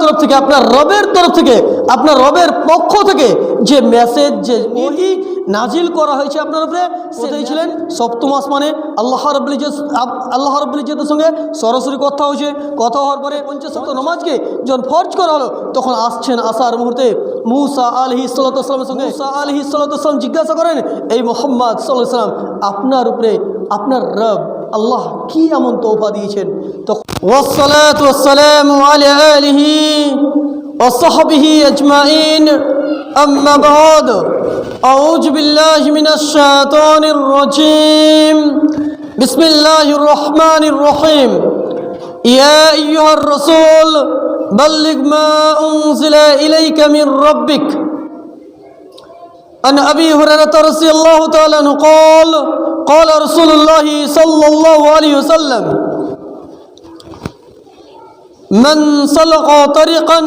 তরফ থেকে, আপনার রবের তরফ থেকে, আপনার রবের পক্ষ থেকে যে মেসেজ যে ওহি নাজিল করা হয়েছে আপনার উপরে কোথায় ছিলেন সপ্তম আসমানে আল্লাহ রব্বুল আল্লাহ রব্বুল সঙ্গে সরাসরি কথা হয়েছে। কথা হওয়ার পরে পঞ্চাশ সপ্তাহ নমাজকে যখন ফরজ করা হলো, তখন আসছেন আসার মুহূর্তে মুসা আলহি সাল্লামের সঙ্গে। মুসা আলহি সাল্লাম জিজ্ঞাসা করেন, এই মোহাম্মদ সাল্লাহ সাল্লাম আপনার উপরে, আপনার রব আল্লাহ কি এমন তোফা দিয়েছেন তখন والصلاة والسلام على آله وصحبه أجمعين أما بعد أعوذ بالله من الشيطان الرجيم بسم الله الرحمن الرحيم يا أيها الرسول بلغ ما أنزل إليك من ربك عن أبي هريرة رضي الله تعالى عنه قال قال رسول الله صلى الله عليه وسلم من سلق طريقا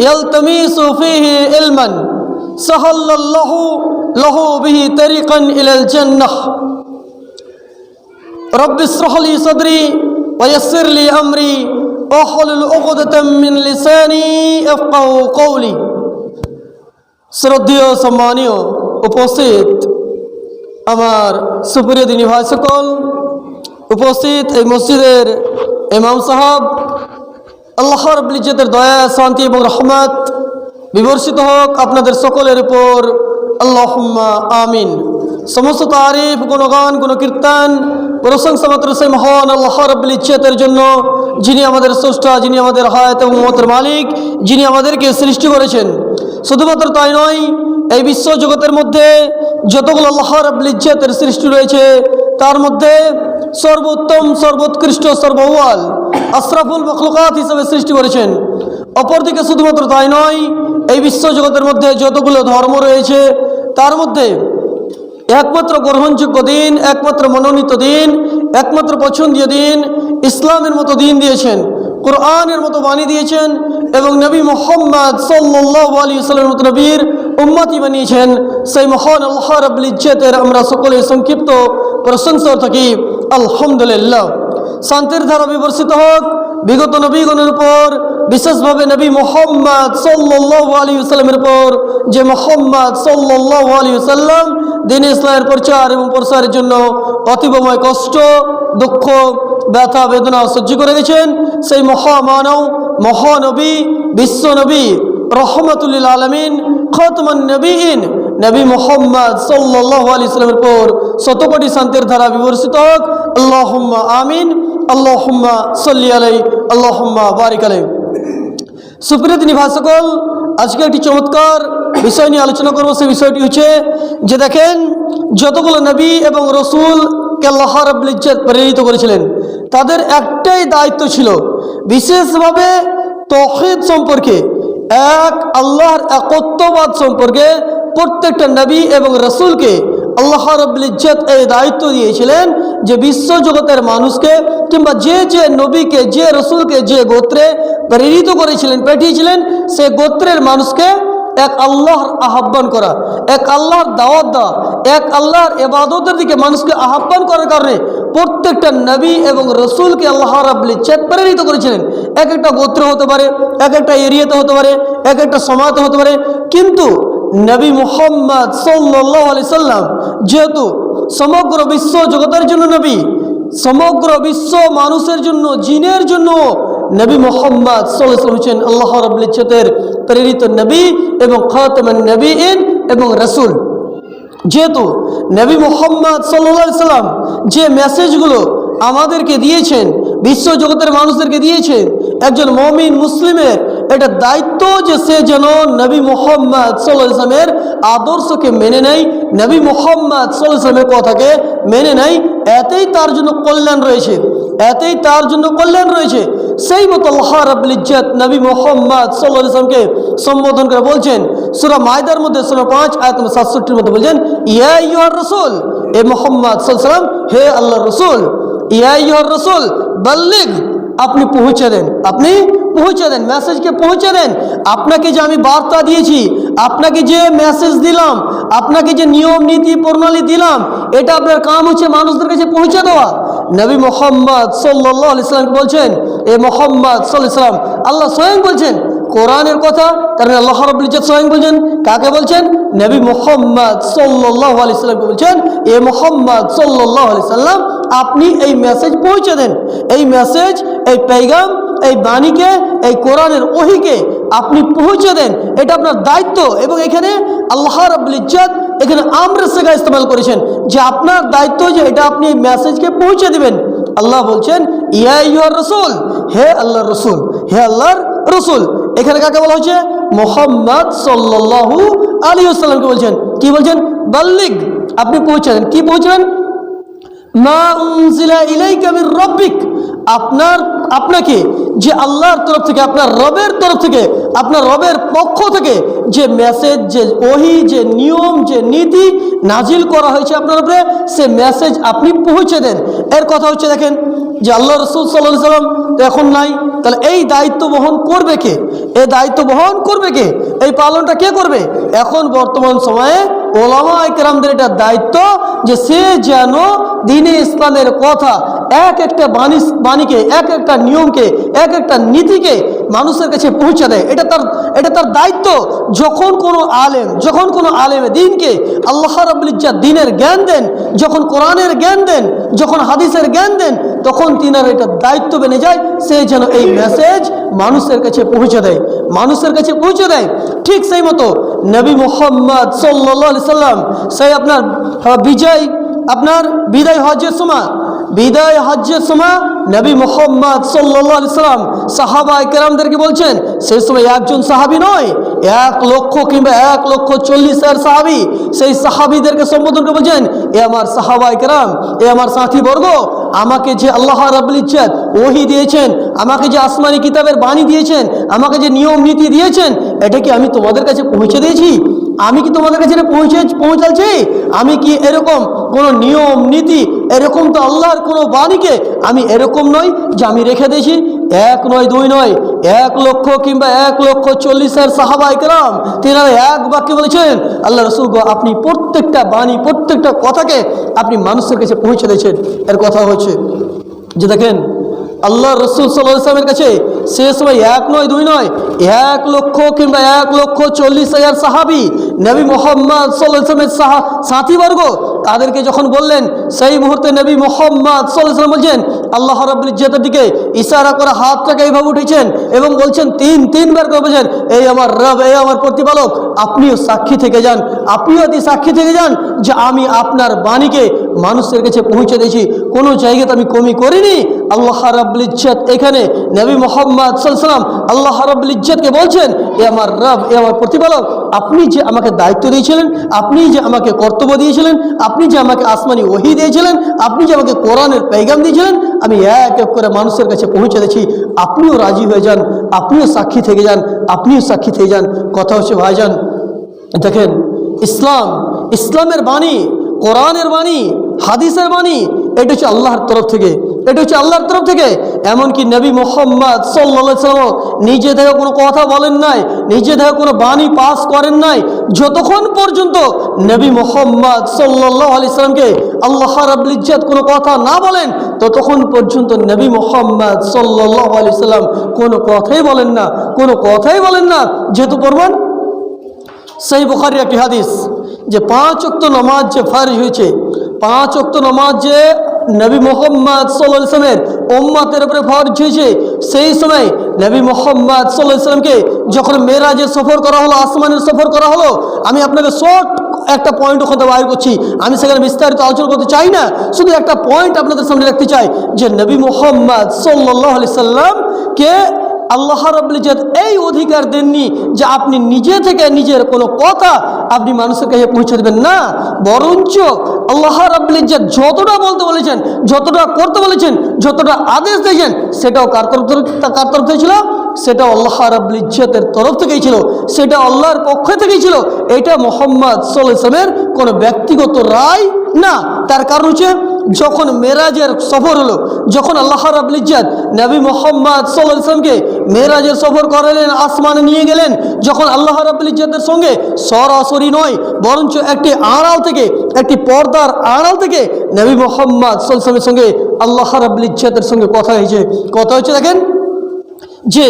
يلتمس فيه علما سهل الله له به طريقا إلى الجنة رب اشرح لي صدري ويسر لي أمري واحلل عقدة من لساني يفقه قولي শ্রদ্ধেয় সম্মানীয় উপস্থিত আমার সুপ্রিয় দিনী ভাই সকল উপস্থিত এই মসজিদের ইমাম সাহাব, আল্লাহ রব্বুল ইজ্জতের দয়া, শান্তি এবং রহমত, বিবর্ষিত হোক আপনাদের সকলের উপর। আল্লাহুম্মা আমিন। সমস্ত তারিফ, গুণগান, গুণকীর্তন, প্রশংসা মাত্র সেই মহান আল্লাহ রব্বুল ইজ্জতের জন্য, যিনি আমাদের স্রষ্টা, যিনি আমাদের হায়াত এবং মতের মালিক, যিনি আমাদেরকে সৃষ্টি করেছেন। শুধুমাত্র তাই নয় এই বিশ্ব জগতের মধ্যে যতগুলো আল্লাহ রব্বুল ইজ্জতের সৃষ্টি রয়েছে, তার মধ্যে সর্বোত্তম, সর্বোৎকৃষ্ট সর্বওয়াল আশরাফুল মখলুকাত হিসেবে সৃষ্টি করেছেন। অপরদিকে শুধুমাত্র তাই নয়, এই বিশ্ব জগতের মধ্যে যতগুলো ধর্ম রয়েছে, তার মধ্যে একমাত্র গ্রহণযোগ্য দিন, একমাত্র মনোনীত দিন, একমাত্র পছন্দীয় দিন ইসলামের মতো দিন দিয়েছেন, কোরআনের মতো বাণী দিয়েছেন এবং নবী মোহাম্মদ সাল্লাহ আলী সাল্লামের মতো নবীর উম্মাতি বানিয়েছেন। সেই মহান আল্লাহ রবুল ইজ্জতের আমরা সকলে সংক্ষিপ্ত প্রশংসা থাকি। আলহামদুলিল্লাহ। শান্তির ধারা বিবর্ষিত হোক। বিগত নবীগণের উপর, বিশেষভাবে নবী মোহাম্মদ সাল্লাহ আলী সাল্লামের উপর, যে মোহাম্মদ সাল্লাহ আলী সাল্লাম দিন ইসলামের প্রচার এবং প্রসারের জন্য অতীবময় কষ্ট, দুঃখ, ব্যথা, বেদনা সহ্য করে গেছেন সেই মহামানব, মহানবী, বিশ্বনবী, রহমতুল্লিল আলমিন নবীন, নবী মোহাম্মদ ইসলামের পর শান্তির বিবর্ষিত আমিন, আল্লাহম্মা বারিক আলাই আজকে একটি চমৎকার বিষয় নিয়ে আলোচনা করব। সেই বিষয়টি হচ্ছে যে দেখেন, যতগুলো নবী এবং রসুলকে আল্লাহ প্রেরিত করেছিলেন, তাদের একটাই দায়িত্ব ছিল বিশেষভাবে তহিদ সম্পর্কে। এক আল্লাহর একত্ববাদ সম্পর্কে প্রত্যেকটা নবী এবং রসুলকে আল্লাহ রব্বুল ইজ্জত এই দায়িত্ব দিয়েছিলেন যে বিশ্ব জগতের মানুষকে কিংবা যে যে নবীকে, যে রসুলকে যে গোত্রে প্রেরিত করেছিলেন, পাঠিয়েছিলেন, সে গোত্রের মানুষকে এক আল্লাহর আহ্বান করা, এক আল্লাহর দাওয়াত দেওয়া, এক আল্লাহর এবাদতের দিকে মানুষকে আহ্বান করার কারণে প্রত্যেকটা নবী এবং রসুলকে আল্লাহ রাবুল ইচ্ছাদ প্রেরিত করেছিলেন। এক একটা গোত্র হতে পারে, এক একটা এরিয়াতে হতে পারে, এক একটা সমাজে হতে পারে। কিন্তু নবী মুহাম্মদ সাল্লাহ আলি সাল্লাম যেহেতু সমগ্র বিশ্ব জগতের জন্য নবী সমগ্র বিশ্ব মানুষের জন্য, জিনের জন্য নবী মোহাম্মদ হচ্ছেন আল্লাহ রবুল ইচ্ছতের প্রেরিত নবী এবং খাতমান নবীন এবং রসুল। যেহেতু নবী মোহাম্মদ সাল্লা সাল্লাম যে মেসেজগুলো আমাদেরকে দিয়েছেন, বিশ্ব জগতের মানুষদেরকে দিয়েছেন, একজন মমিন মুসলিমের এটা দায়িত্ব যে সে যেন নবী মোহাম্মদ সাল্লাহ ইসলামের আদর্শকে মেনে নেয়, নবী মোহাম্মদ সাল্লাহ ইসলামের কথাকে মেনে নেয়, এতেই তার জন্য কল্যাণ রয়েছে, এতেই তার জন্য কল্যাণ রয়েছে। সেই মতো আল্লাহ নবী মোহাম্মদ সাল্লাহ ইসলামকে সম্বোধন করে বলছেন, সুরা মায়দার মধ্যে সুরা পাঁচ, আয়াত সাতষট্টির মধ্যে বলছেন, ইয়া ইউর রসুল, এ মোহাম্মদ সাল্লাম, হে আল্লাহ রসুল, ইয়া ইউর রসুল, বল্লিগ, আপনি পৌঁছে দেন, আপনি পৌঁছে দেন মেসেজকে পৌঁছে দেন। আপনাকে যে আমি বার্তা দিয়েছি, আপনাকে যে মেসেজ দিলাম, আপনাকে যে নিয়ম, নীতি, প্রণালী দিলাম, এটা আপনার কাম হচ্ছে মানুষদের কাছে পৌঁছে দেওয়া। নবী মোহাম্মদ সাল্লাহ ইসলামকে বলছেন, এ মোহাম্মদ সাল্লাহ ইসলাম আল্লাহ স্বয়ং বলছেন, কোরআনের কথা কারণ আল্লাহ রব্বুল ইজ্জত স্বয়ং বলছেন, কাকে বলছেন? নবী মোহাম্মদ সাল্লাহ আলি সাল্লামকে বলছেন, এ মোহাম্মদ সাল্লাহ আলি সাল্লাম, আপনি এই মেসেজ পৌঁছে দেন। এই মেসেজ এই পেগাম এই বাণীকে, এই কোরআনের ওহিকে আপনি পৌঁছে দেন। এটা আপনার দায়িত্ব এবং এখানে আল্লাহ রাব্বুল ইজ্জত এখানে আমরা সেগা ইস্তেমাল করেছেন যে আপনার দায়িত্ব যে এটা আপনি এই মেসেজকে পৌঁছে দেবেন। আল্লাহ বলছেন, ইয়া ইউর রসুল, হে আল্লাহর রসুল, হে আল্লাহর রসুল। এখানে কাকে বলা হচ্ছে মোহাম্মদ সাল্লাল্লাহু আলী আসসালামকে বলছেন। কি বলছেন? বাল্লিগ। আপনি পৌঁছে দেন। কি পৌঁছবেন মা ইলাইকা রব্বিক। আপনার, আপনাকে যে আল্লাহর তরফ থেকে, আপনার রবের তরফ থেকে, আপনার রবের পক্ষ থেকে যে মেসেজ যে ওহি, যে নিয়ম, যে নীতি নাজিল করা হয়েছে আপনার উপরে, সে মেসেজ আপনি পৌঁছে দেন। এর কথা হচ্ছে দেখেন যে আল্লাহ রসুল সাল্লাহ সাল্লাম তো এখন নাই, তাহলে এই দায়িত্ব বহন করবে কে? এই দায়িত্ব বহন করবে কে? এই পালনটা কে করবে? এখন বর্তমান সময়ে ওলামা একরামদের এটা দায়িত্ব যে সে যেন দিনে ইসলামের কথা এক একটা বাণী বাণীকে, এক একটা নিয়মকে, এক একটা নীতিকে মানুষের কাছে পৌঁছে দেয়। এটা তার এটা তার দায়িত্ব। যখন কোনো আলেম, যখন কোনো আলেমে দিনকে আল্লাহ রাবুল দিনের জ্ঞান দেন, যখন কোরআনের জ্ঞান দেন, যখন হাদিসের জ্ঞান দেন তখন তিনার এটা দায়িত্ব বেনে যায়, সে যেন এই মেসেজ মানুষের কাছে পৌঁছে দেয়। মানুষের কাছে পৌঁছে দেয়। ঠিক সেই মতো নবী মোহাম্মদ সাল্লা সাল্লাম, সেই আপনার বিজয়, আপনার বিদায় হজের সময় বিদায় হজ্জের সময় নবী মোহাম্মদ সাল্লাহ সাল্লাম সাহাবা কেরামদেরকে বলছেন, সেই সময় একজন সাহাবি নয়, এক লক্ষ কিংবা এক লক্ষ চল্লিশ হাজার সাহাবি। সেই সাহাবিদেরকে সম্বোধন করে বলছেন, এ আমার সাহাবা কেরাম এ আমার সাথী বর্গ আমাকে যে আল্লাহ রাবুল ইচ্ছেদ ওহি দিয়েছেন, আমাকে যে আসমানি কিতাবের বাণী দিয়েছেন, আমাকে যে নিয়ম নীতি দিয়েছেন, এটা কি আমি তোমাদের কাছে পৌঁছে দিয়েছি? আমি কি তোমাদের কাছে পৌঁছে, পৌঁছাচ্ছি? আমি কি এরকম কোনো নিয়ম নীতি এরকম তো আল্লাহর কোনো বাণীকে আমি এরকম নই যে আমি রেখে দিয়েছি। এক নয়, দুই নয়, এক লক্ষ কিংবা এক লক্ষ চল্লিশের সাহাবা একরাম তিনারা এক বাক্যে বলেছেন, আল্লাহ রসুল আপনি প্রত্যেকটা বাণী, প্রত্যেকটা কথাকে আপনি মানুষের কাছে পৌঁছে দিয়েছেন। এর কথা হচ্ছে যে দেখেন, আল্লাহ রসুল সাল্লাহ ইসলামের কাছে সে সময় এক নয়, দুই নয়, এক লক্ষ কিংবা এক লক্ষ চল্লিশ হাজার সাহাবি নবী মোহাম্মদ সাহা, সাথীবর্গ তাদেরকে যখন বললেন, সেই মুহূর্তে নবী মোহাম্মদ সাল্লাহ ইসলাম বলছেন, আল্লাহ রাবুল ইজ্জতের দিকে ইশারা করে হাতটাকে এইভাবে উঠেছেন এবং বলছেন, তিন, তিনবার করে বলছেন, এই আমার রব, এই আমার প্রতিপালক, আপনিও সাক্ষী থেকে যান, আপনিও অতি সাক্ষী থেকে যান যে আমি আপনার বাণীকে মানুষের কাছে পৌঁছে দিয়েছি। কোনো জায়গাতে আমি কমি করিনি আল্লাহ রাবুল ইজ্জত এখানে নবী মোহাম্মদ সাল্লাম আল্লাহ রাবুল ইজ্জতকে বলছেন, এ আমার রব, এ আমার প্রতিপালক, আপনি যে আমাকে দায়িত্ব দিয়েছিলেন, আপনি যে আমাকে কর্তব্য দিয়েছিলেন, আপনি যে আমাকে আসমানি ওহি দিয়েছিলেন, আপনি যে আমাকে কোরআনের পেগাম দিয়েছিলেন, আমি এক এক করে মানুষের কাছে পৌঁছে দিয়েছি আপনিও রাজি হয়ে যান, আপনিও সাক্ষী থেকে যান, আপনিও সাক্ষী থেকে যান। কথা হচ্ছে, ভাইজান, দেখেন, ইসলাম, ইসলামের বাণী, কোরআনের বাণী, হাদিসের বাণী, এটা হচ্ছে আল্লাহর তরফ থেকে। এটা হচ্ছে আল্লাহর তরফ থেকে। এমনকি নবী মোহাম্মদ সাল্লা সাল্লাম নিজে থেকে কোনো কথা বলেন নাই, নিজে থেকে কোনো বাণী পাস করেন নাই। যতক্ষণ পর্যন্ত নবী মোহাম্মদ সাল্লাহ আলি সাল্লামকে আল্লাহ রাবুল ইজ্জত কোনো কথা না বলেন, ততক্ষণ পর্যন্ত নবী মোহাম্মদ সাল্লাহ আলি সাল্লাম কোনো কথাই বলেন না, কোনো কথাই বলেন না। যেহেতু পড়বেন সেই বুখারির একটি হাদিস যে পাঁচ অক্ত নামাজ যে ফার্জ হয়েছে, পাঁচ অক্ত নমাজ যে নবী মোহাম্মদ সাল্লামের ওম্মাতের উপরে ফরজ হয়েছে। সেই সময় নবী মোহাম্মদ সাল্লামকে যখন মেয়েরাজে সফর করা হলো, আসমানের সফর করা হলো, আমি আপনাকে শর্ট একটা পয়েন্ট ওখানে বাইর করছি। আমি সেখানে বিস্তারিত আলোচনা করতে চাই না, শুধু একটা পয়েন্ট আপনাদের সামনে রাখতে চাই যে নবী মোহাম্মদ সাল্লাহ আলি সাল্লামকে আল্লাহ রাবুল ইজ্জত এই অধিকার দেননি যে আপনি নিজে থেকে নিজের কোনো কথা আপনি মানুষের কাছে পৌঁছে দেবেন না। বরঞ্চ আল্লাহ রাবুল ইজ্জত যতটা বলতে বলেছেন, যতটা করতে বলেছেন, যতটা আদেশ দিয়েছেন, সেটাও কার তরফ কার তরফ থেকে ছিল? সেটা আল্লাহ রাবুল ইজ্জতের তরফ থেকেই ছিল। সেটা আল্লাহর পক্ষ থেকেই ছিল। এটা মোহাম্মদ সাল্লামের কোনো ব্যক্তিগত রায় না, তার কারণ হচ্ছে যখন মেরাজের সফর হলো, যখন আল্লাহ রাবুল ইজ্জত নবী মোহাম্মদ সাল্লাহ ইসলামকে মেরাজের সফর করালেন, আসমানে নিয়ে গেলেন, যখন আল্লাহ রাবুল ইজ্জতের সঙ্গে সরাসরি নয়, বরঞ্চ একটি আড়াল থেকে, একটি পর্দার আড়াল থেকে নবী মোহাম্মদ সাল্লামের সঙ্গে আল্লাহ রাবুল ইজ্জতের সঙ্গে কথা হয়েছে। কথা হচ্ছে দেখেন যে,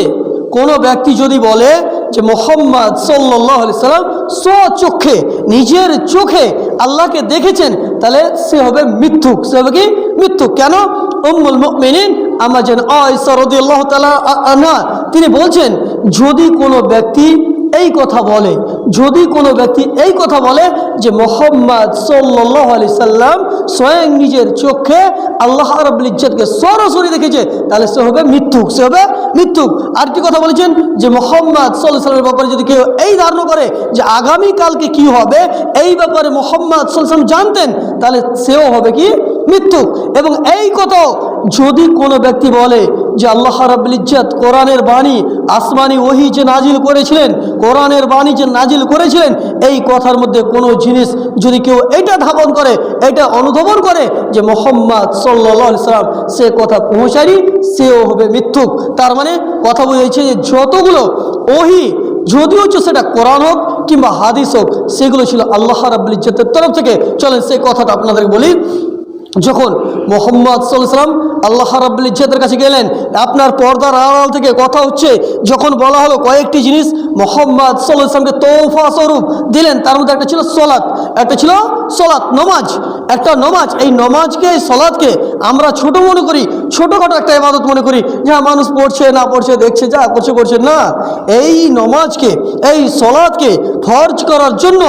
কোনো ব্যক্তি যদি বলে যে মোহাম্মদ সাল্লাহ সাল্লাম স্বচক্ষে নিজের চোখে আল্লাহকে দেখেছেন, তাহলে সে হবে মিথ্যুক। সে হবে কি? মিথ্যুক। কেন? উম্মুল মুমিনিন আমাজন তাআলা আনহা, তিনি বলছেন, যদি কোনো ব্যক্তি এই কথা বলে। যদি কোনো ব্যক্তি এই কথা বলে যে মোহাম্মদ সাল্লাহ আলি সাল্লাম স্বয়ং নিজের চোখে আল্লাহ রব্বুল ইজ্জতকে সরাসরি দেখেছে, তাহলে সে হবে মৃত্যুক, সে হবে মৃত্যুক। আর কি কথা বলেছেন যে মোহাম্মদ সাল্লাহ সাল্লামের ব্যাপারে যদি কেউ এই ধারণা করে যে আগামীকালকে কি হবে, এই ব্যাপারে মোহাম্মদ সাল্লাম জানতেন, তাহলে সেও হবে কি? মৃত্যু এবং এই কথাও যদি কোনো ব্যক্তি বলে যে আল্লাহ রাব্বুল ইজ্জত কোরআনের বাণী, আসমানি ওহি যে নাজিল করেছিলেন, কোরআনের বাণী যে নাজিল করেছিলেন, এই কথার মধ্যে কোনো জিনিস যদি কেউ এটা ধাপন করে, এটা অনুধাবন করে যে মোহাম্মদ সাল্লাহ সাল্লাম সে কথা পৌঁছারি সেও হবে মিথ্যুক। তার মানে কথা বুঝেছে যে যতগুলো ওহি, যদিও হচ্ছে সেটা কোরআন হোক কিংবা হাদিস হোক, সেগুলো ছিল আল্লাহ রাব্বুল ইজ্জতের তরফ থেকে। চলেন সেই কথাটা আপনাদেরকে বলি। যখন মোহাম্মদ সাল্লাম আল্লাহ রাব্বুল ইজ্জতের কাছে গেলেন, আপনার পর্দার আড়াল থেকে কথা হচ্ছে, যখন বলা হলো কয়েকটি জিনিস, মোহাম্মদ সাল্লামকে তৌফা স্বরূপ দিলেন, তার মধ্যে একটা ছিল সলাৎ একটা ছিল সলাৎ নমাজ। একটা নমাজ, এই নমাজকে, এই সলাৎকে আমরা ছোট মনে করি, ছোটোখাটো একটা ইবাদত মনে করি, যা মানুষ পড়ছে, না পড়ছে, দেখছে, যা করছে করছে, না। এই নমাজকে, এই সলাৎকে ফর্জ করার জন্য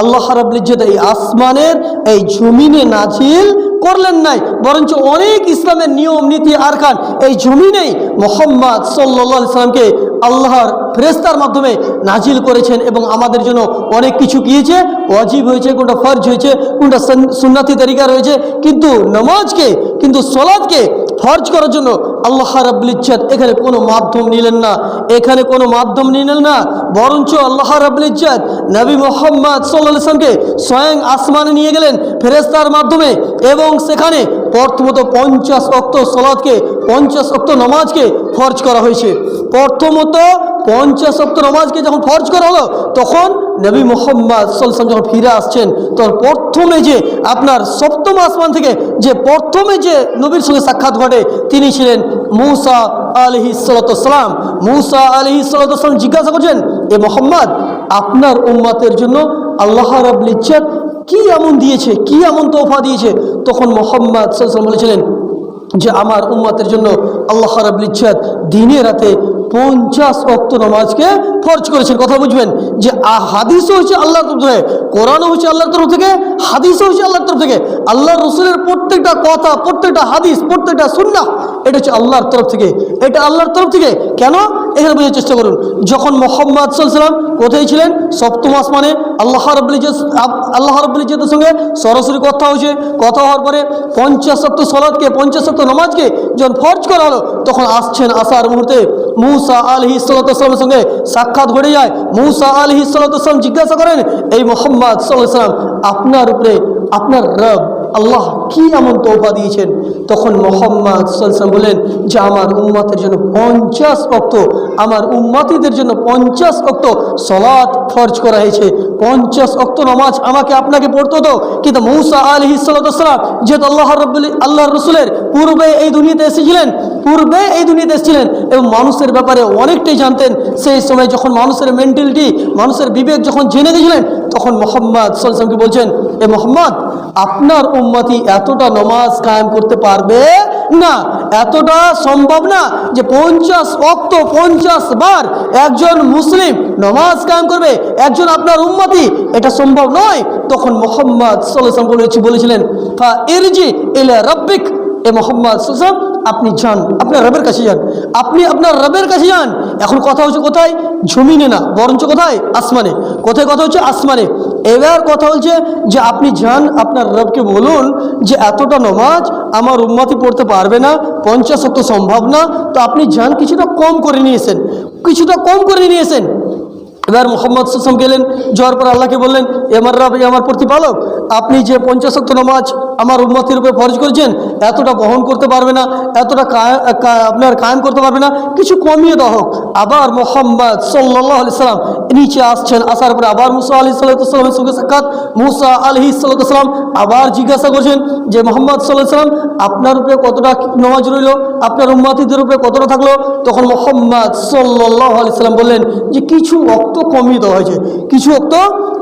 আল্লাহ রাব্বুল ইজ্জত এই আসমানের, এই জমিনে নাজিল করলেন নাই, বরঞ্চ অনেক ইসলামের নিয়ম, নীতি, আরকান এই জমিনেই মোহাম্মদ সাল্লা ইসলামকে আল্লাহর ফেরেস্তার মাধ্যমে নাজিল করেছেন এবং আমাদের জন্য অনেক কিছু গিয়েছে, ওয়াজিব হয়েছে, কোনটা ফর্জ হয়েছে, কোনটা সন- সুন্নাতি তরিকা রয়েছে, কিন্তু নমাজকে, কিন্তু সলাদকে ফরজ করার জন্য আল্লাহ রাব্বুল ইজ্জত এখানে কোনো মাধ্যম নিলেন না। এখানে কোনো মাধ্যম নিলেন না। বরঞ্চ আল্লাহ রাব্বুল ইজ্জত নবী মোহাম্মদ সাল্লাহ স্বয়ং আসমানে নিয়ে গেলেন ফেরেস্তার মাধ্যমে এবং সেখানে প্রথমত পঞ্চাশ অক্ত সলাদকে পঞ্চাশ অক্ত নমাজকে ফরজ করা হয়েছে। প্রথমত পঞ্চাশ অক্ত নমাজকে যখন ফরজ করা হলো, তখন নবী মোহাম্মদ সাল্লাম যখন ফিরে আসছেন, তখন প্রথমে যে আপনার সপ্তম আসমান থেকে যে প্রথমে যে নবীর সঙ্গে সাক্ষাৎ ঘটে, তিনি ছিলেন মৌসা আলহি সালাতাম মৌসা আলহি সালাতাম জিজ্ঞাসা করছেন, এ মোহাম্মদ, আপনার উম্মাতের জন্য আল্লাহ রাবুল ইজ্জত কি এমন দিয়েছে, কি এমন তোফা দিয়েছে? তখন মোহাম্মদ সাল্লাম বলেছিলেন যে, আমার উম্মাতের জন্য আল্লাহ রাবুল দিনে রাতে পঞ্চাশ অক্ত নামাজকে ফরজ করেছেন। কথা বুঝবেন যে হাদিসও হচ্ছে আল্লাহর তরফ থেকে, কোরআনও হচ্ছে আল্লাহর তরফ থেকে, হাদিসও হচ্ছে আল্লাহর তরফ থেকে। আল্লাহ রসুলের প্রত্যেকটা কথা, প্রত্যেকটা হাদিস, প্রত্যেকটা সুন্নাহ এটা হচ্ছে আল্লাহর তরফ থেকে। এটা আল্লাহর তরফ থেকে কেন? এখানে বোঝার চেষ্টা করুন। যখন মোহাম্মদ সাল্লাম কোথায় ছিলেন? সপ্তম আসমানে আল্লাহ রব্বুল আল্লাহ রব্বুল সঙ্গে সরাসরি কথা হয়েছে। কথা হওয়ার পরে পঞ্চাশ সলাদকে পঞ্চাশ সপ্ত নমাজকে যখন ফরজ করা হলো, তখন আসছেন আসার মুহূর্তে মৌসা আলহি সাল্লামের সঙ্গে সাক্ষাৎ ঘটে যায়। মৌসা আলহি সাল্লাম জিজ্ঞাসা করেন, এই মোহাম্মদ সাল্লাহ সাল্লাম আপনার উপরে, আপনার রব আল্লাহ কি এমন তৌফা দিয়েছেন? তখন মোহাম্মদ সাল্লাম বলেন যে আমার উম্মাতের জন্য পঞ্চাশ অক্ত আমার উম্মাতিদের জন্য পঞ্চাশ অক্ত সলাৎ ফরজ করা হয়েছে। পঞ্চাশ অক্ত নামাজ আমাকে আপনাকে পড়তে হতো কিন্তু মৌসা আলহি সাল্লাম যেহেতু আল্লাহ রব্বুল আল্লাহ রসুলের পূর্বে এই দুনিয়াতে এসেছিলেন, পূর্বে এই দুনিয়াতে এসেছিলেন এবং মানুষের ব্যাপারে অনেকটাই জানতেন। সেই সময় যখন মানুষের মেন্টালিটি মানুষের বিবেক যখন জেনে গেছিলেন, তখন মোহাম্মদ সাল্লামকে বলছেন, এ মোহাম্মদ, আপনার উম্মতি এতটা নমাজ কায়েম করতে পারবে না। এতটা সম্ভব না যে পঞ্চাশ অক্ত পঞ্চাশ বার একজন মুসলিম নমাজ কায়েম করবে, একজন আপনার উন্মতি এটা সম্ভব নয়। তখন মোহাম্মদ সাল্লাম বলেছি বলেছিলেন, ফা ইরজি ইলা রব্বিক। এ মোহাম্মদ সাল্লাম আপনি যান, আপনার রবের কাছে যান। আপনি আপনার রবের কাছে যান। এখন কথা হচ্ছে কোথায়? জমিনে না, বরঞ্চ কোথায়? আসমানে। কোথায় কথা হচ্ছে? আসমানে। এবার কথা হচ্ছে যে আপনি যান, আপনার রবকে বলুন যে এতটা নমাজ আমার উম্মাতি পড়তে পারবে না, পঞ্চাশ তো সম্ভব না। তো আপনি যান, কিছুটা কম করে নিয়েছেন। কিছুটা কম করে নিয়েছেন। এবার মোহাম্মদ সুসম গেলেন, যাওয়ার পর আল্লাহকে বললেন, এ আমার রব আমার প্রতিপালক, আপনি যে পঞ্চাশক্ত নামাজ আমার উন্মতির উপরে ফরজ করেছেন, এতটা বহন করতে পারবে না, এতটা আপনার কায়েম করতে পারবে না, কিছু কমিয়ে দেওয়া হোক। আবার মোহাম্মদ সাল্লাহ আলি সাল্লাম নিচে আসছেন, আসার পরে আবার মুসা আলি সাল্লামের সঙ্গে সাক্ষাৎ, মুসা আলহি সাল্লাম আবার জিজ্ঞাসা করছেন যে, মোহাম্মদ সাল্লাহ সাল্লাম আপনার উপরে কতটা নামাজ রইল, আপনার উম্মাতিদের উপরে কতটা থাকল? তখন মোহাম্মদ সাল্লাহ আলি সাল্লাম বললেন যে, কিছু অক্ত কমিয়ে দেওয়া হয়েছে। কিছু অক্ত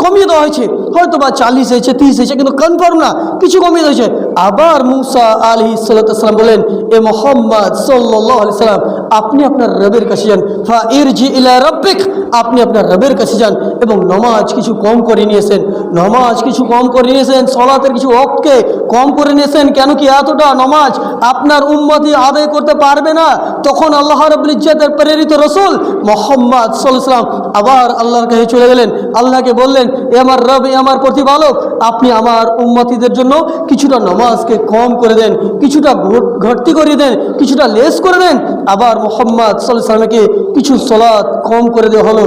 কমিয়ে দেওয়া হয়েছে। হয়তো বা চাল্লিশ হয়েছে, তিরিশ হয়েছে, কিন্তু কনফার্ম না, কিছু কমিয়ে দেওয়া হয়েছে। আবার মুসা আলহিসাল্লাম বলেন এ মোহাম্মদ সাল্লাহ সাল্লাম আপনি আপনার রবের কাছে যান। ফা ইর জি ইলা রব্বিক, আপনি আপনার রবের কাছে যান এবং নমাজ কিছু কম করে নিয়েছেন। নমাজ কিছু কম করে নিয়েছেন, সলাতের কিছু অককে কম করে নিয়েছেন, কেন কি এতটা নমাজ আপনার উম্মতি আদায় করতে পারবে না? তখন আল্লাহ রবুল ইজ্জতের প্রেরিত রসুল মোহাম্মদ সাল্লাম আবার আল্লাহর কাছে চলে গেলেন। আল্লাহকে বললেন, এ আমার রব, এ আমার প্রতিপালক, আপনি আমার উম্মতিদের জন্য কিছুটা নমাজকে কম করে দেন, কিছুটা ঘট- ঘাটতি করে দেন, কিছুটা লেস করে দেন। আবার মোহাম্মদ সাল্লাহ সাল্লামকে কিছু সলাদ কম করে দেওয়া হলো।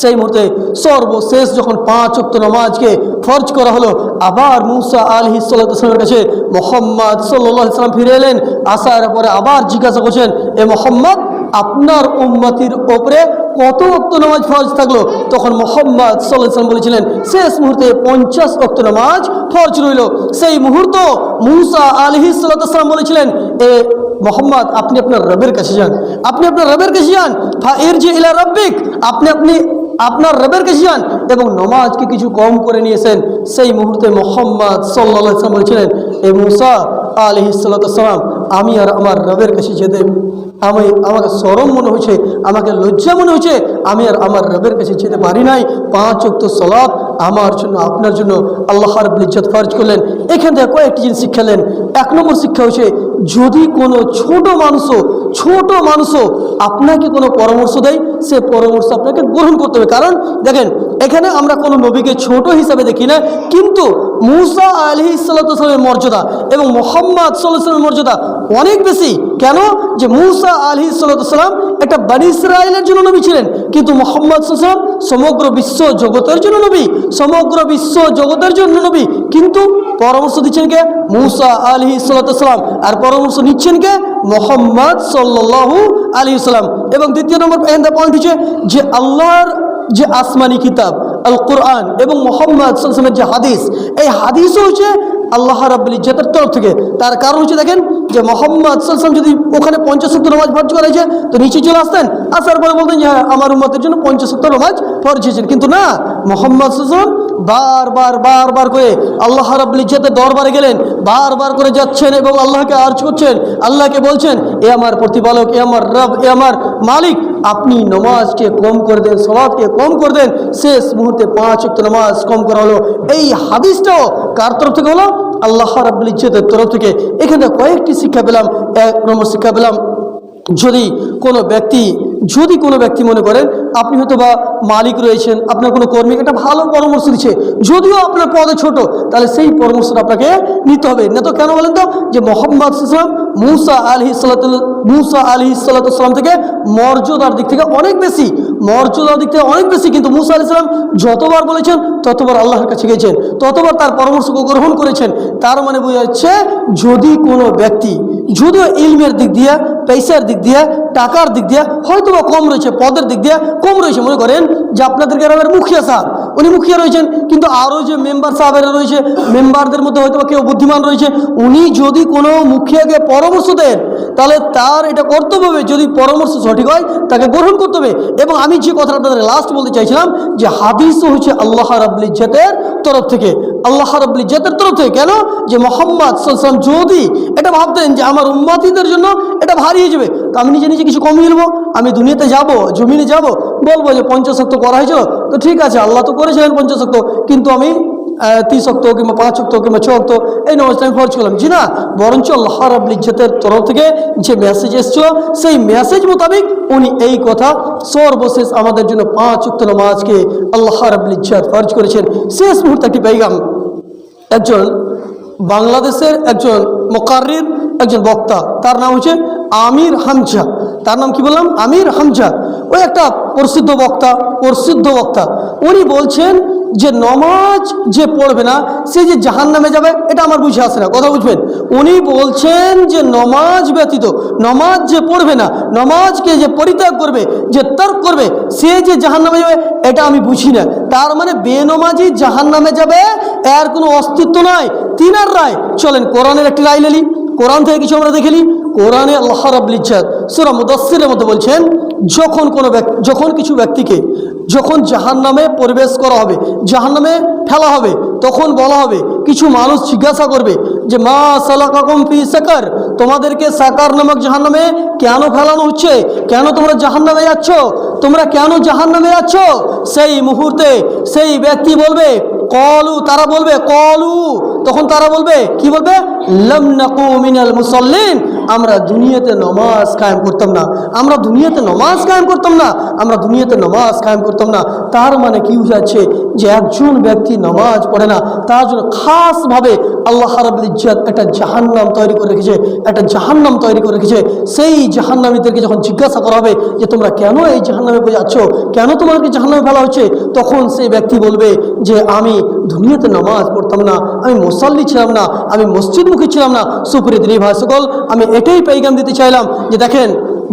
সেই মুহূর্তে সর্বশেষ যখন পাঁচ অক্ত নামাজকে ফরজ করা হলো, আবার মুসা আলহি সাল্লামের কাছে মোহাম্মদ সাল্লাহ সাল্লাম ফিরে এলেন। আসার পরে আবার জিজ্ঞাসা করছেন, এ মোহাম্মদ, আপনার উম্মতির ওপরে কত অক্ত নামাজ ফরজ থাকল? তখন মোহাম্মদ সাল্লাম বলেছিলেন, শেষ মুহূর্তে পঞ্চাশ অক্ত নামাজ ফরজ রইল। সেই মুহূর্ত মুসা আলহি সাল্লাম বলেছিলেন, এ মোহাম্মদ, আপনি আপনার রবের কাছে যান। আপনি আপনার রবের কাছে যান। এর যে ইলা রব্বিক। আপনি আপনি আপনার রবের কাছে যান এবং নমাজকে কিছু কম করে নিয়েছেন। সেই মুহূর্তে মোহাম্মদ সাল্লাম বলছিলেন, এ মুসা আলহি সাল্লাম আমি আর আমার রবের কাছে যেতে, আমি, আমাকে সরম মনে হয়েছে আমাকে লজ্জা মনে হয়েছে আমি আর আমার রবের কাছে যেতে পারি নাই। পাঁচ অক্ত সলাপ আমার জন্য, আপনার জন্য আল্লাহ রাব্বুল ইজ্জত ফরজ করলেন। এখান থেকে কয়েকটি জিনিস শিক্ষালেন এক নম্বর শিক্ষা হচ্ছে, যদি কোনো ছোট মানুষও ছোট মানুষও আপনাকে কোনো পরামর্শ দেয়, সে পরামর্শ আপনাকে গ্রহণ করতে হবে। কারণ দেখেন, এখানে আমরা কোনো নবীকে ছোট হিসাবে দেখি না, কিন্তু মুসা আলহি সাল্লামের মর্যাদা এবং মোহাম্মদ সাল্লামের মর্যাদা অনেক বেশি। কেন? যে মুসা আলহি সাল্লাম একটা বানি ইসরায়েলের জন্য নবী ছিলেন, কিন্তু মোহাম্মদ সাল্লাম সমগ্র বিশ্ব জগতের জন্য নবী। সমগ্র বিশ্ব জগতের জন্য নবী, কিন্তু পরামর্শ দিচ্ছেন কে? মুসা আলহি সাল্লাম আর পরামর্শ নিচ্ছেন কে? মোহাম্মদ সাল্লু আলী সাল্লাম। এবং দ্বিতীয় নম্বর পয়েন্ট হচ্ছে যে আল্লাহর যে আসমানি কিতাব আল কোরআন এবং মোহাম্মদ সাল্লামের যে হাদিস, এই হাদিসও হচ্ছে আল্লাহ রাব্বুল ইজ্জতের তরফ থেকে। তার কারণ হচ্ছে দেখেন যে মোহাম্মদ সাল্লাম যদি ওখানে পঞ্চাশত্তর নামাজ ফর্জ করেছে তো নিচে চলে আসতেন। আসার পরে বলতেন যে হ্যাঁ আমার উম্মতের জন্য পঞ্চাশত্তর নামাজ ফর্জ হয়েছেন কিন্তু না, মোহাম্মদ সাল্লাম বারবার বারবার করে আল্লাহ রাব্বুল ইজ্জতের দরবারে গেলেন বারবার করে যাচ্ছেন এবং আল্লাহকে আর্জ করছেন। আল্লাহকে বলছেন, এ আমার প্রতিপালক, এ আমার রব, এ আমার মালিক, আপনি নমাজকে কম করে দেন, সলাদকে কম করে দেন। শেষ মুহূর্তে পাঁচ অক্ট নামাজ কম করা হলো। এই হাদিসটাও কার তরফ থেকে হলো? আল্লাহ রাব্বুল ইজ্জতের তরফ থেকে। এখানে কয়েকটি শিক্ষা পেলাম, এক নম্বর শিক্ষা পেলাম, যদি কোনো ব্যক্তি, যদি কোনো ব্যক্তি মনে করেন, আপনি হয়তো বা মালিক রয়েছেন, আপনার কোনো কর্মী, একটা ভালো পরামর্শ দিচ্ছে। যদিও আপনার পদে ছোট, তাহলে সেই পরামর্শটা আপনাকে নিতে হবে। না তো কেন বলেন তো? যে মোহাম্মদ ইসলাম মুসা আলহি সাল্লাতুল মুসা আলহি সাল্লাতাম থেকে মর্যাদার দিক থেকে অনেক বেশি, মর্যাদার দিক থেকে অনেক বেশি, কিন্তু মুসা আলি সাল্লাম যতবার বলেছেন, ততবার আল্লাহর কাছে গেছেন ততবার তার পরামর্শকে গ্রহণ করেছেন। তার মানে বোঝা যাচ্ছে, যদি কোনো ব্যক্তি, যদিও ইলমের দিক দিয়ে পয়সার দিক দিয়ে, টাকার দিক দিয়ে হয়তো বা কম রয়েছে, পদের দিক দিয়ে কম রয়েছে, মনে করেন যে আপনাদের গ্রামের মুখিয়া সাহেব উনি মুখিয়া রয়েছেন, কিন্তু আরও যে মেম্বার সাহেবেরা রয়েছে, মেম্বারদের মধ্যে হয়তো কেউ বুদ্ধিমান রয়েছে, উনি যদি কোনো মুখিয়াকে পরামর্শ দেন, তাহলে তার এটা কর্তব্য হবে, যদি পরামর্শ সঠিক হয়, তাকে গ্রহণ করতে হবে। এবং আমি যে কথাটা আপনাদের লাস্ট বলতে চাইছিলাম, যে হাদিসও হচ্ছে আল্লাহ রাবুল ইজ্জাতের তরফ থেকে। আল্লাহ রব্লি জেতের তরফে কেন? যে মোহাম্মদ সাল্লাম যদি এটা ভাবতেন যে আমার উম্মাতিদের জন্য এটা ভারী হয়ে যাবে, তো আমি নিজে নিজে কিছু কমিয়ে নেব, আমি দুনিয়াতে যাব, জমিনে যাব, বলব যে পঞ্চাশক্ত করা হয়েছিল, তো ঠিক আছে, আল্লাহ তো করেছিলেন পঞ্চাশক্ত কিন্তু আমি তিরিশ অক্ত কিংবা পাঁচ অক্ত কিংবা ছ অক্ত এই নামাজটা আমি ফরজ করলাম জি না বরঞ্চ আল্লাহ রাবুল তরফ থেকে যে মেসেজ এসেছিল সেই মেসেজ মোতাবেক উনি এই কথা সর্বশেষ আমাদের জন্য পাঁচ উক্ত নামাজকে আল্লাহ রাবুল ইজ্জত ফরজ করেছেন শেষ মুহূর্তে একটি পেগাম একজন বাংলাদেশের একজন মোকারির একজন বক্তা তার নাম হচ্ছে আমির হামজা তার নাম কি বললাম আমির হামজা ওই একটা প্রসিদ্ধ বক্তা প্রসিদ্ধ বক্তা উনি বলছেন যে নমাজ যে পড়বে না, সে যে জাহান নামে যাবে, এটা আমার বুঝে আসে না। কথা বুঝবেন? উনি বলছেন যে নমাজ ব্যতীত, নমাজ যে পড়বে না, নমাজকে যে পরিত্যাগ করবে, যে তর্ক করবে, সে যে জাহান নামে যাবে, এটা আমি বুঝি না। তার মানে বেনমাজি জাহান নামে যাবে, এর কোনো অস্তিত্ব নয় তিনার রায়, চলেন, কোরআনের একটি রায় লেলি। কোরআন থেকে কিছু আমরা দেখেলি কোরআনে আল্লাহ রাব্বুল ইজ্জাত, সূরা মুদাসসিরের মধ্যে বলছেন যখন কোনো ব্যক্তি যখন কিছু ব্যক্তিকে যখন জাহান্নামে পরিবেশ করা হবে, জাহান্নামে ফেলা হবে, তখন বলা হবে, কিছু মানুষ জিজ্ঞাসা করবে যে, মা সালাকাকুম ফি সাকার, তোমাদেরকে সাকার নামক জাহান্নামে কেন ফেলানো হচ্ছে? কেন তোমরা জাহান্নামে যাচ্ছ? তোমরা কেন জাহান্নামে যাচ্ছ? সেই মুহূর্তে সেই ব্যক্তি বলবে, কলু, তারা বলবে, কলু তখন তারা বলবে, কি বলবে? মুসল্লিন, আমরা দুনিয়াতে নমাজ কায়েম করতাম না। আমরা দুনিয়াতে নমাজ কায়েম করতাম না। আমরা দুনিয়াতে নমাজ কায়েম করতাম না। তার মানে কি বুঝাচ্ছে যে একজন ব্যক্তি নমাজ পড়ে না, তার জন্য খাসভাবে আল্লাহ রাব্বুল ইজ্জত একটা জাহান্নাম তৈরি করে রেখেছে, একটা জাহান্নাম তৈরি করে রেখেছে। সেই জাহান্নামীদেরকে যখন জিজ্ঞাসা করা হবে যে, তোমরা কেন এই জাহান্নামে যাচ্ছ? কেন তোমাদেরকে জাহান্নামে ফেলা হচ্ছে? তখন সেই ব্যক্তি বলবে যে, আমি দুনিয়াতে নামাজ পড়তাম না। আমি মুসাল্লি ছিলাম না, আমি মসজিদমুখী ছিলাম না। সুপ্রিয় দিনী ভাই সকল, আমি এটাই পেগাম দিতে চাইলাম যে দেখেন,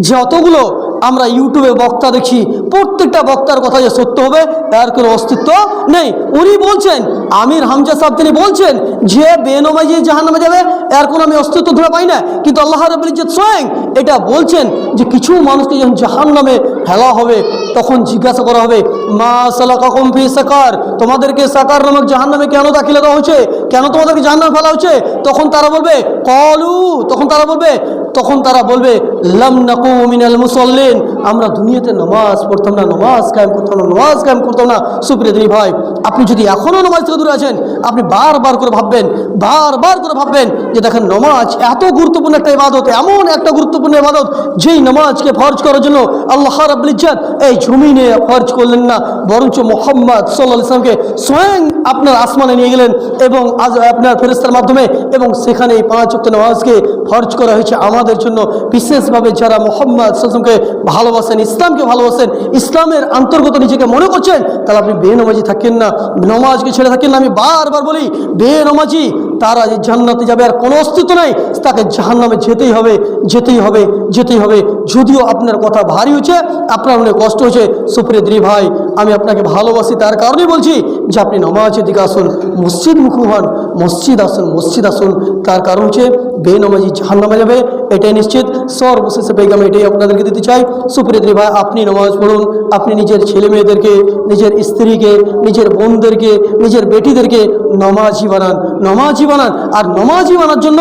যতগুলো আমরা ইউটিউবে বক্তা দেখি, প্রত্যেকটা বক্তার কথা যে সত্য হবে, তার কোনো অস্তিত্ব নেই। উনি বলছেন, আমির হামজা সাহেব তিনি বলছেন, যে বেনমাজি জাহান নামে যাবে, এর কোনো আমি অস্তিত্ব ধরে পাই না। কিন্তু আল্লাহ রবুল ইজ্জত স্বয়ং এটা বলছেন যে কিছু মানুষকে যখন জাহান নামে ফেলা হবে, তখন জিজ্ঞাসা করা হবে, মা সালাকাকুম ফি সাকার, তোমাদেরকে সাকার নামক জাহান নামে কেন দাখিলে দেওয়া হচ্ছে কেন তোমাদেরকে জাহান নামে ফেলা হচ্ছে তখন তারা বলবে, কলু, তখন তারা বলবে তখন তারা বলবে, লাম নাকু মিনাল মুসল্লিন। আমরা দুনিয়াতে নামাজ পড়তাম না, নামাজ কায়েম করতাম না, নামাজ কায়েম করতাম না। সুপ্রিয় দিনী ভাই, আপনি যদি এখনও নামাজ থেকে দূরে আছেন, আপনি বারবার করে ভাববেন, বারবার করে ভাববেন যে দেখেন নামাজ এত গুরুত্বপূর্ণ একটা ইবাদত, এমন একটা গুরুত্বপূর্ণ ইবাদত, যেই নামাজকে ফরজ করার জন্য আল্লাহ রাব্বুল ইজ্জত এই জমিনে ফরজ করলেন না, বরঞ্চ মোহাম্মদ সাল্লাহ ইসলামকে স্বয়ং আপনার আসমানে নিয়ে গেলেন এবং আজ আপনার ফেরেস্তার মাধ্যমে এবং সেখানে এই পাঁচ নামাজকে ফরজ করা হয়েছে। আমাদের জন্য বিশেষভাবে যারা মোহাম্মদ সাল্লামকে ভালোবাসেন, ইসলামকে ভালোবাসেন, ইসলামের অন্তর্গত নিজেকে মনে করছেন, তাহলে আপনি বেনমাজি থাকেন না, নমাজকে ছেড়ে থাকেন না। আমি বারবার বলি, বেনমাজি, তারা যে জান্নাতে যাবে আর কোনো অস্তিত্ব নাই, তাকে জাহান্নামে যেতেই হবে যেতেই হবে যেতেই হবে। যদিও আপনার কথা ভারী হচ্ছে আপনার অনেক কষ্ট হচ্ছে সুপ্রিয় ভাই আমি আপনাকে ভালোবাসি, তার কারণেই বলছি যে আপনি নমাজের দিকে আসুন, মসজিদ মুখু হন, মসজিদ আসুন মসজিদ আসুন। তার কারণ হচ্ছে বেনমাজি জাহান্নামে যাবে, এটাই নিশ্চিত। সর্বশেষে বেগম এটাই আপনাদেরকে দিতে চাই। সুপ্রিয় ভাই, আপনি নমাজ পড়ুন, আপনি নিজের ছেলে মেয়েদেরকে, নিজের স্ত্রীকে, নিজের বোনদেরকে, নিজের বেটিদেরকে নমাজি বানান নমাজি বানান। আর নমাজি বানার জন্য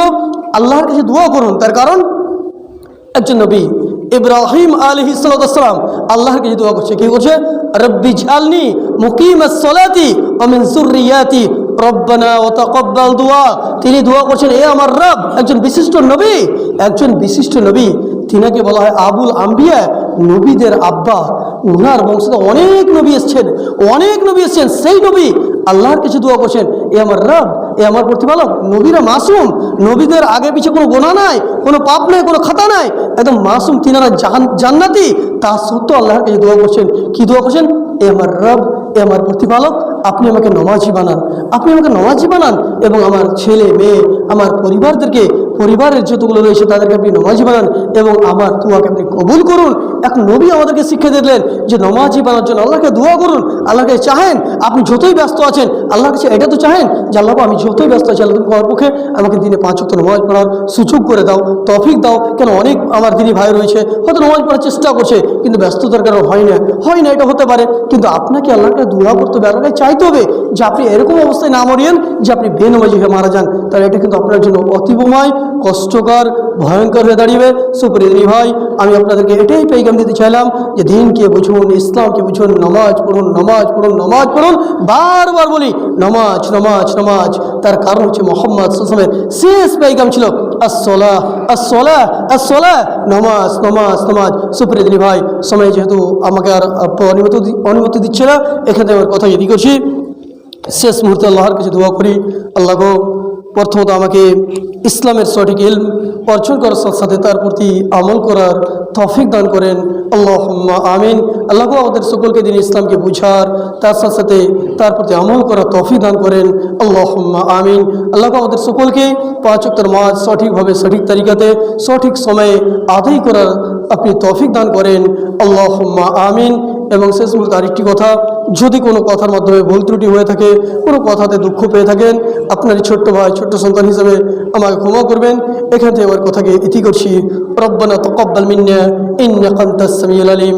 আল্লাহর কাছে দোয়া করুন। তার কারণ একজন নবী ইব্রাহিম সালাম আল্লাহর কাছে দোয়া করছে। কি করছে রব্বি জালনি মুকিম সলাতি অমিন সুরিয়াতি দোয়া। তিনি দোয়া করছেন, এ আমার রব, একজন বিশিষ্ট নবী, একজন বিশিষ্ট নবী। তিনাকে বলা হয় আবুল আম্বিয়া, নবীদের আব্বা। উনার বংশে অনেক নবী এসছেন, অনেক নবী এসছেন। সেই নবী আল্লাহর কিছু দোয়া করছেন এ আমার রব, এ আমার প্রতিপালক, নবীরা মাসুম, নবীদের আগে পিছিয়ে কোনো গোনা নাই, কোনো পাপ নাই, কোনো খাতা নাই, একদম মাসুম তিনারা জান্নাতি। তা সত্ত্বেও আল্লাহর কাছে দোয়া করছেন, কি দোয়া করছেন? এ আমার রব, এ আমার প্রতিপালক, আপনি আমাকে নমাজি বানান, আপনি আমাকে নমাজি বানান এবং আমার ছেলে, মেয়ে, আমার পরিবারদেরকে পরিবারের যতগুলো রয়েছে তাদেরকে আপনি নমাজি বানান এবং আমার দোয়াকে আপনি কবুল করুন। এক নবী আমাদেরকে শিক্ষা দিলেন যে নমাজি বানার জন্য আল্লাহকে দোয়া করুন, আল্লাহকে চাহেন, আপনি যতই ব্যস্ত আছেন, আল্লাহর কাছে এটা তো চাহেন যে আল্লাহ আমি যতই ব্যস্ত আছি, আল্লাহ তোমার পক্ষে আমাকে দিনে পাঁচ অক্ট নমাজ পড়ার সুযোগ করে দাও, তফিক দাও। কেন অনেক আমার দিনী ভাই রয়েছে, হয়তো নমাজ পড়ার চেষ্টা করছে, কিন্তু ব্যস্ততার কারণে হয় না। হয় না, এটা হতে পারে। কিন্তু আপনাকে আল্লাহকে দোয়া করতে হবে, আল্লাহকে চাইতে হবে যে আপনি এরকম অবস্থায় না মরিয়েন যে আপনি বেনমাজি হয়ে মারা যান। তাহলে এটা কিন্তু আপনার জন্য অতীবময় কষ্টকর, ভয়ঙ্কর হয়ে দাঁড়িয়ে সুপ্রিয় ভাই, আমি আপনাদেরকে এটাই পেগাম দিতে চাইলাম যে দিনকে বুঝুন, ইসলামকে বুঝুন, নমাজ পড়ুন নমাজ পড়ুন নমাজ পড়ুন। বারবার বলি, নমাজ নমাজ নমাজ। তার কারণ হচ্ছে মোহাম্মদ সাসমের শেষ পেগাম ছিল আসলা আসলা আসলা নমাজ নমাজ নমাজ। সুপ্রিয় ভাই, সময় যেহেতু আমাকে আর অনুমতি অনুমতি দিচ্ছে না, এখানে আমার কথা যদি করছি শেষ মুহূর্তে আল্লাহর কাছে দোয়া করি। আল্লাহ গো প্রথমত আমাকে ইসলামের সঠিক ইলম অর্জন করার সাথে সাথে তার প্রতি আমল করার তৌফিক দান করেন। আল্লাহ আমিন। আল্লাহ আমাদের সকলকে দিন ইসলামকে বুঝার, তার সাথে সাথে তার প্রতি আমল করার তৌফিক দান করেন। আল্লাহ আমিন। আল্লাহ আমাদের সকলকে পাঁচ উত্তর মাস সঠিকভাবে, সঠিক তরিকাতে, সঠিক সময়ে আদায় করার আপনি তৌফিক দান করেন। আল্লাহ আমিন। এবং শেষ মূলত আরেকটি কথা, যদি কোনো কথার মাধ্যমে ভুল ত্রুটি হয়ে থাকে, কোনো কথাতে দুঃখ পেয়ে থাকেন, আপনার ছোট্ট ভাই, ছোট্ট সন্তান হিসেবে আমাকে ক্ষমা করবেন। এখান থেকে আমার কথাকে ইতি করছি। রব্বানা তকব্বাল মিন্না, ইন্নাকা আনতাস সামিউল আলিম।